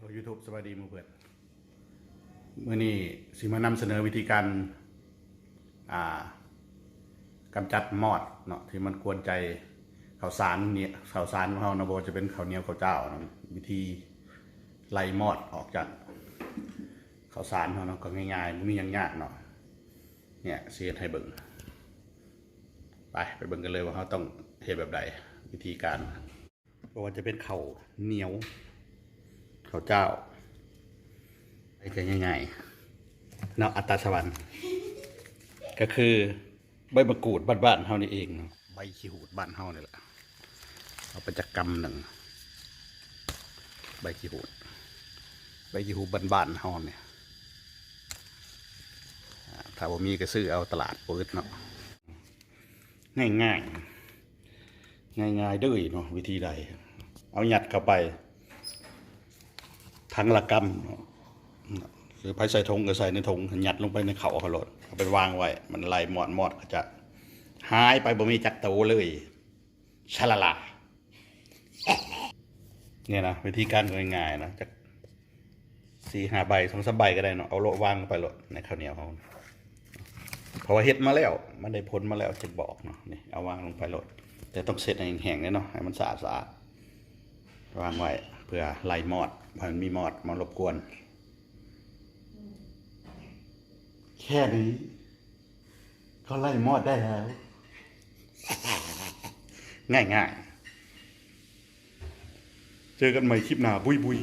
โลยูทูบสวัสดีมือเพื่อนเมื่อนี้สิมานำเสนอวิธีการกำจัดมอดเนาะที่มันกวนใจข้าวสารเนี่ยข้าวสารของเรานะโบจะเป็นข้าวเหนียวข้าวเจ้าเนาะวิธีไล่มอดออกจากข้าวสารเราเนาะก็ง่ายๆไม่มียังยากเนาะเนี่ยเสียให้เบิ่งไปไปเบิ่งกันเลยว่าเราต้องเฮ็ดแบบใดวิธีการเพราะว่าจะเป็นเข้าเหนียว ข้าวเจ้าไปกันง่ายๆเนาอัตตาสวรรค์ก็คือใบมะกรูดบ้านๆเฮานี่เองใบขี้หูดบ้านเฮานี่แหละเอาไปจักกำหนึ่งใบขี้หูดใบขี้หูดบ้านๆเฮาเนี่ยถ้าบ่มีก็ซื้อเอาตลาดเปิดเนาะง่ายๆง่ายๆด้อเนาะวิธีใด เอาหยัดเข้าไป ทั้งละกำเนาะหรือไผใส่ธงก็ใส่ในธงยัดลงไปในเขาเขาโลดเอาไปวางไว้ มันไหลหมอดหมอดก็จะหายไปบ่มีจักโตเลยชะละลาเนี่ยนะวิธีการง่ายๆนะจากสี่ห้าใบสองสามใบก็ได้เนาะเอาโลดวางไปโลดในข้าวเหนียวเขาเพราะว่าเฮ็ดมาแล้วมันได้ผลมาแล้วจะบอกเนาะนี่เอาวางลงไปโลดแต่ต้องเสร็จให้แห้งๆเลยเนาะให้มันสะอาดสะอาด วางไว้เพื่อไล่มอดเพราะมันมีมอดมารบกวน แค่นี้ก็ไล่มอดได้แล้ว ง่ายๆ เจอกันใหม่คลิปหน้าบุยบุย